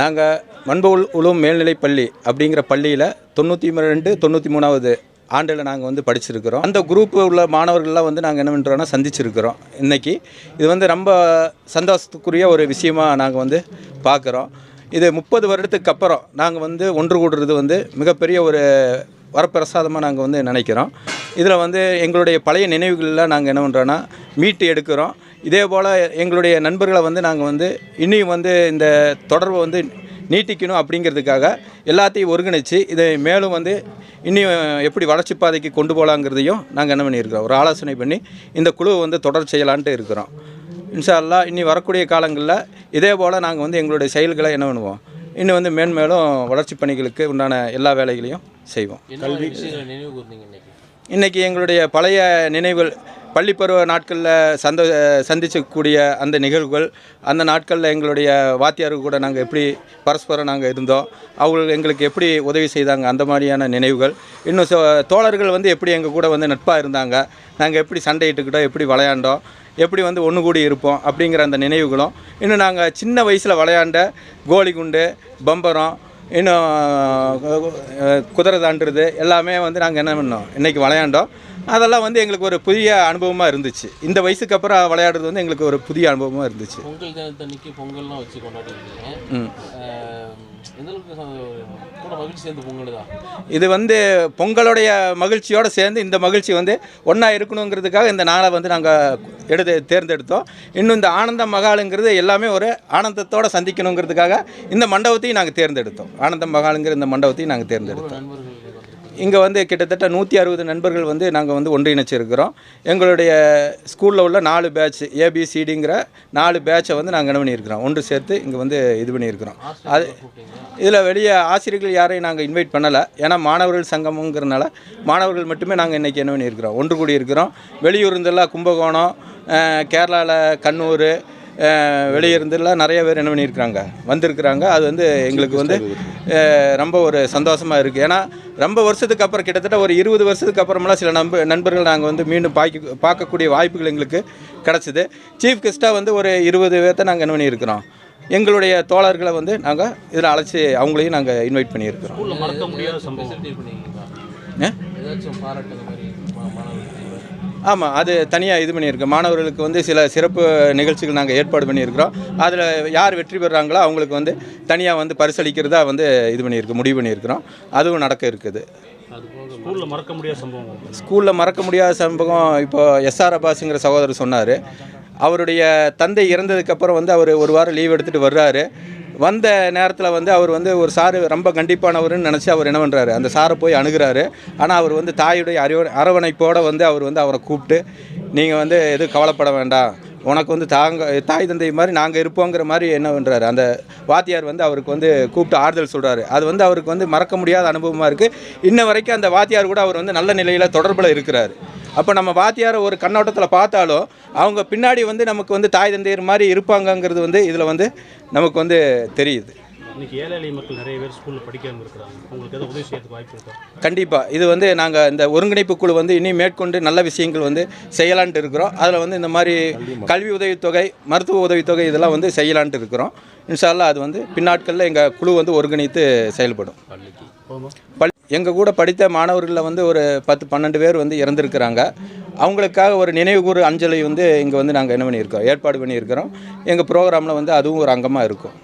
நாங்கள் மண்புல் உளும் மேல்நிலைப் பள்ளி அப்படிங்கிற பள்ளியில் தொண்ணூற்றி ரெண்டு தொண்ணூற்றி மூணாவது ஆண்டில் நாங்கள் வந்து படிச்சிருக்கிறோம். அந்த குரூப்பு உள்ள மாணவர்கள்லாம் வந்து நாங்கள் என்ன பண்ணுறோன்னா சந்திச்சிருக்கிறோம். இன்றைக்கி இது வந்து ரொம்ப சந்தோஷத்துக்குரிய ஒரு விஷயமா நாங்கள் வந்து பார்க்குறோம் இது முப்பது வருடத்துக்கு அப்புறம் நாங்கள் வந்து ஒன்று கூடுறது வந்து மிகப்பெரிய ஒரு வரப்பிரசாதமாக நாங்கள் வந்து நினைக்கிறோம். இதில் வந்து எங்களுடைய பழைய நினைவுகளெலாம் நாங்கள் என்ன பண்ணுறோன்னா மீட்டு எடுக்கிறோம். இதே போல் எங்களுடைய நண்பர்களை வந்து நாங்கள் வந்து இன்னும் வந்து இந்த தொடர்பை வந்து நீட்டிக்கணும் அப்படிங்கிறதுக்காக எல்லாத்தையும் ஒருங்கிணைச்சு இதை மேலும் வந்து இன்னும் எப்படி வளர்ச்சி பாதைக்கு கொண்டு போகலாங்கிறதையும் நாங்கள் என்ன பண்ணியிருக்கிறோம்? ஒரு ஆலோசனை பண்ணி இந்த குழுவை வந்து தொடர் செய்யலான்ட்டு இருக்கிறோம். இன்ஷா அல்லாஹ் இனி வரக்கூடிய காலங்களில் இதே போல் நாங்கள் வந்து எங்களுடைய செயல்களை என்ன பண்ணுவோம்? இன்னும் வந்து மேன்மேலும் வளர்ச்சி பணிகளுக்கு உண்டான எல்லா வேலைகளையும் செய்வோம். இன்றைக்கி எங்களுடைய பழைய நினைவுகள் பள்ளி பருவ நாட்களில் சந்த சந்திச்சக்கூடிய அந்த நிகழ்வுகள் அந்த நாட்களில் எங்களுடைய வாத்தியாருக்கு கூட நாங்கள் எப்படி பரஸ்பரம் நாங்கள் இருந்தோம் அவங்க எங்களுக்கு எப்படி உதவி செய்தாங்க அந்த மாதிரியான நினைவுகள். இன்னும் தோழர்கள் வந்து எப்படி எங்கள் கூட வந்து நட்பாக இருந்தாங்க நாங்கள் எப்படி சண்டையிட்டுக்கிட்டோம் எப்படி விளையாண்டோம் எப்படி வந்து ஒன்று கூடி இருப்போம் அப்படிங்கிற அந்த நினைவுகளும் இன்னும் நாங்கள் சின்ன வயசில் விளையாண்ட கோலி குண்டு பம்பரம் இன்னும் குதிரை தாண்டுறது எல்லாமே வந்து நாங்கள் என்ன பண்ணோம் இன்றைக்கி விளையாண்டோம். அதெல்லாம் வந்து எங்களுக்கு ஒரு புதிய அனுபவமாக இருந்துச்சு. இந்த வயசுக்கு அப்புறம் விளையாடுறது வந்து எங்களுக்கு ஒரு புதிய அனுபவமாக இருந்துச்சு. பொங்கல் தினத்தன்னைக்கு பொங்கல்லாம் வச்சு கொண்டாடி இருக்கீங்க ம். ஆஹ், எந்த அளவுக்கு ச- கூட மகிழ்ச்சி சேர்ந்த பொங்கல் தான். இது வந்து பொங்கலுடைய மகிழ்ச்சியோடு சேர்ந்து இந்த மகிழ்ச்சி வந்து ஒன்றா இருக்கணுங்கிறதுக்காக இந்த நாளை வந்து நாங்கள் எடுத்து தேர்ந்தெடுத்தோம். இன்னும் இந்த ஆனந்த மகாலுங்கிறது எல்லாமே ஒரு ஆனந்தத்தோடு சந்திக்கணுங்கிறதுக்காக இந்த மண்டபத்தையும் நாங்கள் தேர்ந்தெடுத்தோம். ஆனந்த மகாலுங்கிற இந்த மண்டபத்தையும் நாங்கள் தேர்ந்தெடுத்தோம். இங்கே வந்து கிட்டத்தட்ட நூற்றி அறுபது நண்பர்கள் வந்து நாங்கள் வந்து ஒன்றிணைச்சிருக்கிறோம். எங்களுடைய ஸ்கூலில் உள்ள நாலு பேட்ச் ஏபிசிடிங்கிற நாலு பேட்சை வந்து நாங்கள் என்ன பண்ணியிருக்கிறோம்? ஒன்று சேர்த்து இங்கே வந்து இது பண்ணியிருக்கிறோம். அது இதில் வெளியே ஆசிரியர்கள் யாரையும் நாங்கள் இன்வைட் பண்ணலை. ஏன்னா மாணவர்கள் சங்கமங்கிறனால மாணவர்கள் மட்டுமே நாங்கள் இன்றைக்கி என்ன பண்ணியிருக்கிறோம்? ஒன்று கூடி இருக்கிறோம் வெளியூர்ந்தெல்லாம் கும்பகோணம் கேரளாவில் கண்ணூர் அஹ், வெளியிருந்தெல்லாம் நிறைய பேர் என்ன பண்ணியிருக்கிறாங்க? வந்திருக்கிறாங்க. அது வந்து எங்களுக்கு வந்து ரொம்ப ஒரு சந்தோஷமாக இருக்குது ஏன்னா ரொம்ப வருஷத்துக்கு அப்புறம் கிட்டத்தட்ட ஒரு இருபது வருஷத்துக்கு அப்புறமெல்லாம் சில நம்ப நண்பர்கள் நாங்கள் வந்து மீண்டும் பாய்க்க பார்க்கக்கூடிய வாய்ப்புகள் எங்களுக்கு கிடச்சிது. சீஃப் கெஸ்ட்டாக வந்து ஒரு இருபது பேர்த்த நாங்கள் என்ன பண்ணியிருக்கிறோம்? எங்களுடைய தோழர்களை வந்து நாங்கள் இதில் அழைச்சி அவங்களையும் நாங்கள் இன்வைட் பண்ணியிருக்கிறோம். ஆமாம் அது தனியாக இது பண்ணியிருக்கோம். மாணவர்களுக்கு வந்து சில சிறப்பு நிகழ்ச்சிகள் நாங்கள் ஏற்பாடு பண்ணியிருக்கிறோம். அதில் யார் வெற்றி பெறுறாங்களோ அவங்களுக்கு வந்து தனியாக வந்து பரிசளிக்கிறதா வந்து இது பண்ணியிருக்கோம் முடிவு பண்ணியிருக்கிறோம். அதுவும் நடக்க இருக்குது. ஸ்கூலில் மறக்க முடியாத சம்பவம் ஸ்கூலில் மறக்க முடியாத சம்பவம் இப்போ எஸ்ஆர் அப்பாஸுங்கிற சகோதரர் சொன்னார். அவருடைய தந்தை இறந்ததுக்கப்புறம் வந்து அவர் ஒரு வாரம் லீவ் எடுத்துகிட்டு வர்றாரு. வந்த நேரத்தில் வந்து அவர் வந்து ஒரு சாரு ரொம்ப கண்டிப்பானவர்னு நினச்சி அவர் என்ன பண்ணுறாரு அந்த சாரை போய் அணுகிறாரு. ஆனால் அவர் வந்து தாயுடைய அரவணைப்போடு வந்து அவர் வந்து அவரை கூப்பிட்டு நீங்கள் வந்து எதுவும் கவலைப்பட வேண்டாம். உனக்கு வந்து தாங்க தாய் தந்தை மாதிரி நாங்கள் இருப்போங்கிற மாதிரி என்ன பண்ணுறாரு அந்த வாத்தியார் வந்து அவருக்கு வந்து கூப்பிட்டு ஆறுதல் சொல்கிறாரு அது வந்து அவருக்கு வந்து மறக்க முடியாத அனுபவமாக இருக்குது இன்ன வரைக்கும் அந்த வாத்தியார் கூட அவர் வந்து நல்ல நிலையில் தொடர்பில் இருக்கிறார். அப்போ நம்ம வாத்தியாரை ஒரு கண்ணோட்டத்தில் பார்த்தாலும் அவங்க பின்னாடி வந்து நமக்கு வந்து தாய் தந்தையர் மாதிரி இருப்பாங்கங்கிறது வந்து இதில் வந்து நமக்கு வந்து தெரியுது. இன்னைக்கு ஏழை எளிய மக்கள் நிறைய பேர் ஸ்கூலில் படிக்காமல் இருக்கிறாங்க. உங்களுக்கு எதாவது உதவி செய்யறதுக்கு வாய்ப்பு இருக்கா? கண்டிப்பாக இது வந்து நாங்கள் இந்த ஒருங்கிணைப்பு குழு வந்து இனி மேற்கொண்டு நல்ல விஷயங்கள் வந்து செய்யலான்ட்டு இருக்கிறோம். அதில் வந்து இந்த மாதிரி கல்வி உதவித்தொகை மருத்துவ உதவித்தொகை இதெல்லாம் வந்து செய்யலான்ட்டு இருக்கிறோம். இன்ஷால்லா அது வந்து பின்னாட்களில் எங்கள் குழு வந்து ஒருங்கிணைத்து செயல்படும். பள்ளி எங்கள் கூட படித்த மாணவர்களில் வந்து ஒரு பத்து பன்னெண்டு பேர் வந்து இறந்துருக்கிறாங்க. அவங்களுக்காக ஒரு நினைவுகூறு அஞ்சலி வந்து இங்கே வந்து நாங்கள் என்ன பண்ணியிருக்கோம் ஏற்பாடு பண்ணியிருக்கிறோம். எங்கள் ப்ரோக்ராமில் வந்து அதுவும் ஒரு அங்கமாக இருக்கும்.